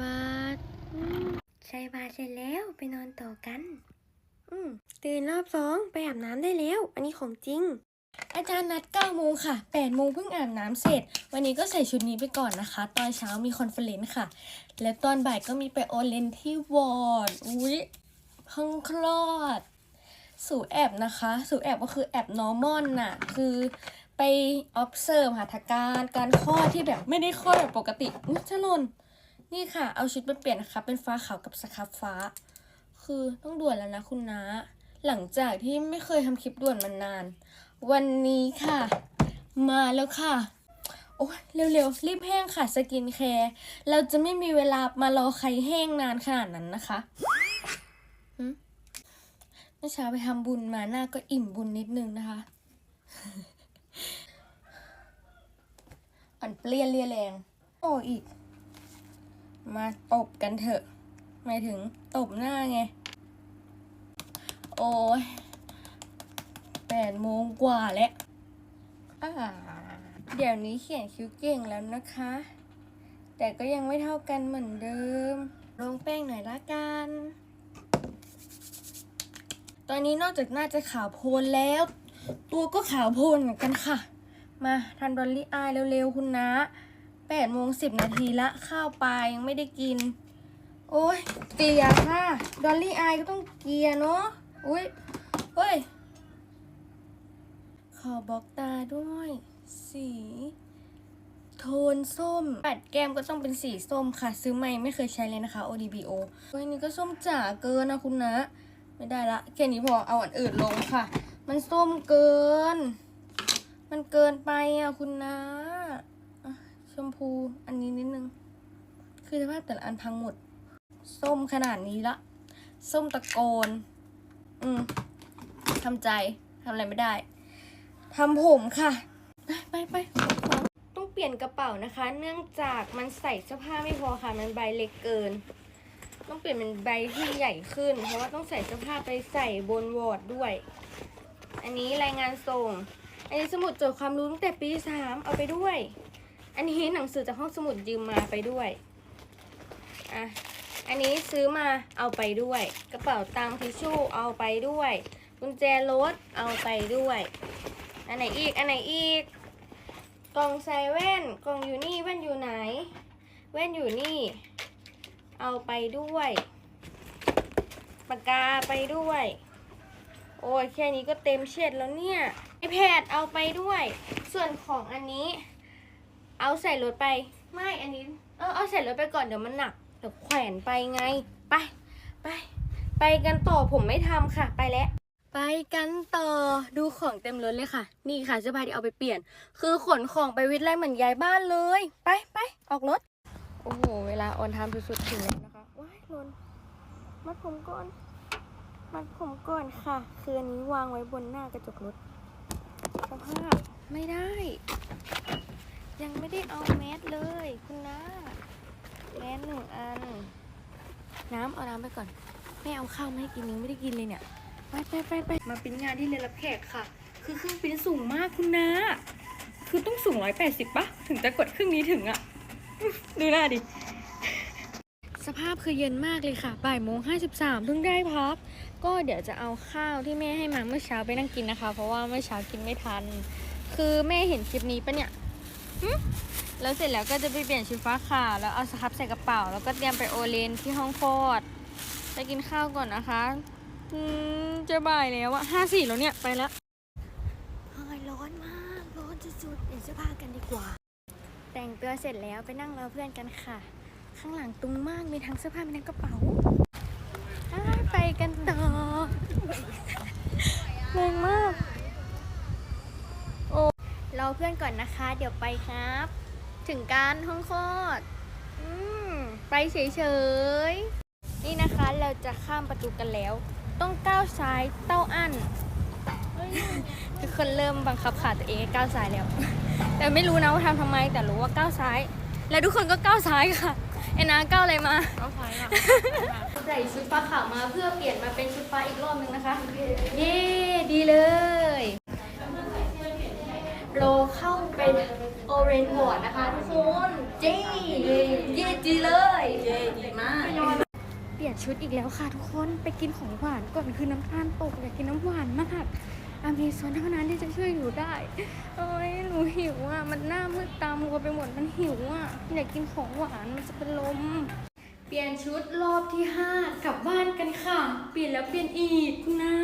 บาตรอืมใส่บาตรเสร็จแล้วไปนอนต่อกัน อืมตื่นรอบสองไปอาบน้ำได้แล้ว อันนี้ของจริง อาจารย์นัด9โมงค่ะ8โมงเพิ่งอาบน้ำเสร็จ วันนี้ก็ใส่ชุดนี้ไปก่อนนะคะ ตอนเช้ามีคอนเฟอเรนซ์ค่ะ และตอนบ่ายก็มีไปโอเลนที่วอร์ดอุ๊ยห้องคลอด สู่แอบนะคะ สู่แอบก็คือแอบ normal น่ะ คือไป observe หัตถการการคลอดที่แบบไม่ได้คลอดแบบปกติอุ๊ยจะหล่น นี่ค่ะ เอาชุดไปเปลี่ยนนะคะ เป็นฟ้าขาวกับสครับฟ้า คือต้องด่วนแล้วนะคุณนะหลังจากที่ไม่เคยทำคลิปด่วนมานาน วันนี้ค่ะ มาแล้วค่ะ โอ้เร็วๆ รีบแห้งค่ะสกินแคร์ เราจะไม่มีเวลามารอใครแห้งนานขนาดนั้นนะคะเมื่อเช้าไปทำบุญมาหน้าก็อิ่มบุญนิดนึงนะคะอ่อนเปลี่ยนเรียแรง โอ้อีก มาตบกันเถอะหมายถึงตบหน้าไง โอ้ยแปดโมงกว่าแล้วอ่าเดี๋ยวนี้เขียนคิ้วเก่งแล้วนะคะ แต่ก็ยังไม่เท่ากันเหมือนเดิม ลงแป้งหน่อยละกัน ตอนนี้นอกจากหน้าจะขาวโพลนแล้ว ตัวก็ขาวโพลนเหมือนกันค่ะ มาทันดอลลี่อายเร็วๆคุณนะ แปดโมงสิบนาทีละข้าวปลายังไม่ได้กิน โอ้ยเกียร์ค่ะ ดอลลี่อายก็ต้องเกียร์เนาะอุ้ยเฮ้ย ขอบอกตาด้วย สี โทนส้มปัดแก้มก็ต้องเป็นสีส้มค่ะ ซื้อใหม่ไม่เคยใช้เลยนะคะ ODBO เฮ้ยนี่ก็ส้มจ๋าเกินนะคุณนะ ไม่ได้ละแค่นี้พอเอาอันอื่นลงค่ะ มันส้มเกิน มันเกินไปอะคุณนะอะ ชมพูอันนี้นิดนึง คือสภาพแต่ละอันพังหมด ส้มขนาดนี้ละ ส้มตะโกน อืมทำใจทำอะไรไม่ได้ทำผมค่ะ ไปไปไปต้องเปลี่ยนกระเป๋านะคะ เนื่องจากมันใส่เสื้อผ้าไม่พอค่ะ มันใบเล็กเกิน ต้องเปลี่ยนเป็นใบที่ใหญ่ขึ้น เพราะว่าต้องใส่เสื้อผ้าไปใส่บนวอร์ดด้วย อันนี้รายงานส่ง อันนี้สมุดจดความรู้ตั้งแต่ปีสามเอาไปด้วย อันนี้หนังสือจากห้องสมุดยืมมาไปด้วย อะ อันนี้ซื้อมาเอาไปด้วย กระเป๋าตังค์ทิชชู่เอาไปด้วย กุญแจรถเอาไปด้วย อันไหนอีก อันไหนอีก กล่องใส่แว่น กล่องอยู่นี่แว่นอยู่ไหน แว่นอยู่นี่ เอาไปด้วย ปากกาไปด้วย โอ้ยแค่นี้ก็เต็มเช็ดแล้วเนี่ยไอแพดเอาไปด้วย ส่วนของอันนี้ เอาใส่รถไป ไม่อันนี้ เออเอาใส่รถไปก่อนเดี๋ยวมันหนักเดี๋ยวแขวนไปไง ไป ไป ไปกันต่อผมไม่ทำค่ะ ไปแล้ว ไปกันต่อดูของเต็มรถเลยค่ะ นี่ค่ะเสื้อผ้าที่เอาไปเปลี่ยน คือขนของไปวิทย์ไล่เหมือนย้ายบ้านเลย ไปไปออกรถ โอ้โห เวลาออนไทม์สุดๆถึงแล้วนะคะ ว้ายหลนมัดผมก่อน มัดผมก่อนค่ะ คืออันนี้วางไว้บนหน้ากระจกรถสภาพไม่ได้ ยังไม่ได้เอาแมสเลย คุณน้าแมสหนึ่งอัน น้ำเอาน้ำไปก่อนไม่เอาข้าวไม่ให้กินยังไม่ได้กินเลยเนี่ย ไปไปไปไปมาเป็นงานที่เรียนรับแขกค่ะ คือเครื่องปริ้นสูงมากคุณนาคือต้องสูงร้อยแปดสิบปะถึงจะกดเครื่องนี้ถึงอะอื้อดูหน้าดิสภาพคือเย็นมากเลยค่ะ บ่ายโมงห้าสิบสามเพิ่งได้พัก ก็เดี๋ยวจะเอาข้าวที่แม่ให้มาเมื่อเช้าไปนั่งกินนะคะ เพราะว่าเมื่อเช้ากินไม่ทัน คือแม่เห็นคลิปนี้ปะเนี่ยหึ แล้วเสร็จแล้วก็จะไปเปลี่ยนชุดฟ้าขาวแล้วเอาสครับใส่กระเป๋า แล้วก็เตรียมไปโอเลนที่ห้องคลอดไปกินข้าวก่อนนะคะอืมจะบ่ายแล้วอะห้าสี่แล้วเนี่ยไปแล้วเฮ้ยร้อนมากร้อนสุดๆเปลี่ยนเสื้อผ้ากันดีกว่า แต่งตัวเสร็จแล้วไปนั่งรอเพื่อนกันค่ะ ข้างหลังตุงมากมีทั้งเสื้อผ้ามีทั้งกระเป๋าไปกันต่อแรงมาก อเพื่อนก่อนนะคะ เดี๋ยวไปครับ ถึงการห้องคลอดอืมไปเฉยๆ นี่นะคะเราจะข้ามประตูกันแล้ว ต้องก้าวซ้ายเต้าอั้นทุกคนเริ่มบังคับขาตัวเองให้ก้าวซ้ายแล้ว แต่ไม่รู้นะว่าทำทำไมแต่รู้ว่าก้าวซ้าย แล้วทุกคนก็ก้าวซ้ายค่ะไอ้นาก้าวอะไรมาเอาไฟอะใส่ชุดฟ้าขาวมาเพื่อเปลี่ยนมาเป็นชุดฟ้าอีกรอบนึงนะคะ เย้ดีเลย โลเข้าไปโอเรนบอร์ดนะคะทุกคนเจ๊เย้จีเลยเย้ดีมากเปลี่ยนชุดอีกแล้วค่ะทุกคนไปกินของหวานก่อนคือน้ำตาลตกอยากกินน้ำหวานมากอเมซอนเท่านั้นที่จะช่วยหนูได้เอ้ยหนูหิวอะมันหน้ามืดตามัวไปหมดมันหิวอะอยากกินของหวานมันจะเป็นลมเปลี่ยนชุดรอบที่ห้ากลับบ้านกันค่ะ เปลี่ยนแล้วเปลี่ยนอีกคุณนะ